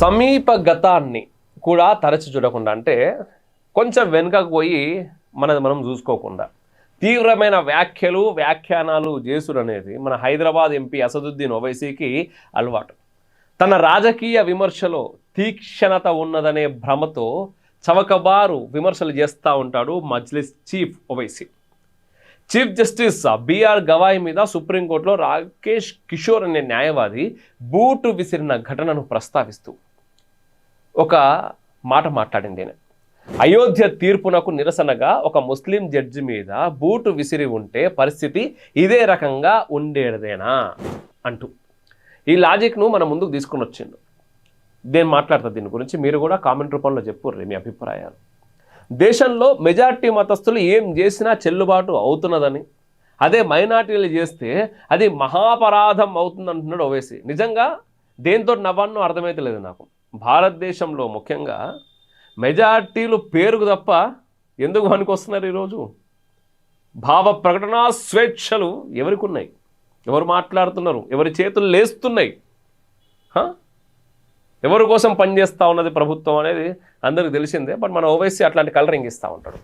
సమీప గతాన్ని కూడా తరచి చూడకుండా అంటే కొంచెం వెనుకకు పోయి మనది మనం చూసుకోకుండా. తీవ్రమైన వ్యాఖ్యలు వ్యాఖ్యానాలు చేసుడు అనేది మన హైదరాబాద్ ఎంపీ అసదుద్దీన్ ఓవైసీకి అలవాటు. తన రాజకీయ విమర్శలో తీక్షణత ఉన్నదనే భ్రమతో చవకబారు విమర్శలు చేస్తూ ఉంటాడు Majlis chief Owaisi. Chief justice B R మీద సుప్రీంకోర్టులో రాకేష్ కిషోర్ అనే న్యాయవాది బూటు విసిరిన ఘటనను ప్రస్తావిస్తూ ఒక మాట మాట్లాడింది నేను అయోధ్య తీర్పునకు నిరసనగా ఒక ముస్లిం జడ్జి మీద బూటు విసిరి ఉంటే పరిస్థితి ఇదే రకంగా ఉండేదేనా అంటూ. ఈ లాజిక్ను మన ముందుకు తీసుకుని వచ్చిండు. నేను మాట్లాడతా దీని గురించి మీరు కూడా కామెంట్ రూపంలో చెప్పుర్రి మీ అభిప్రాయాలు. దేశంలో మెజార్టీ మతస్థులు ఏం చేసినా చెల్లుబాటు అవుతున్నదని అదే మైనార్టీలు చేస్తే అది మహాపరాధం అవుతుంది అంటున్నాడు ఓవేసి. నిజంగా దేంతో నవ్వన్నో అర్థమైతే లేదు నాకు. భారతదేశంలో ముఖ్యంగా మెజార్టీలు పేరుకు తప్ప ఎందుకు పనికొస్తున్నారు ఈరోజు? భావ ప్రకటన స్వేచ్ఛలు ఎవరికి ఉన్నాయి ఎవరు మాట్లాడుతున్నారు? ఎవరి చేతులు లేస్తున్నాయి? ఎవరి కోసం పనిచేస్తూ ఉన్నది ప్రభుత్వం అనేది అందరికి తెలిసిందే బట్ మన ఓవైసీ అట్లాంటి కలరింగ్ ఇస్తూ ఉంటాడు.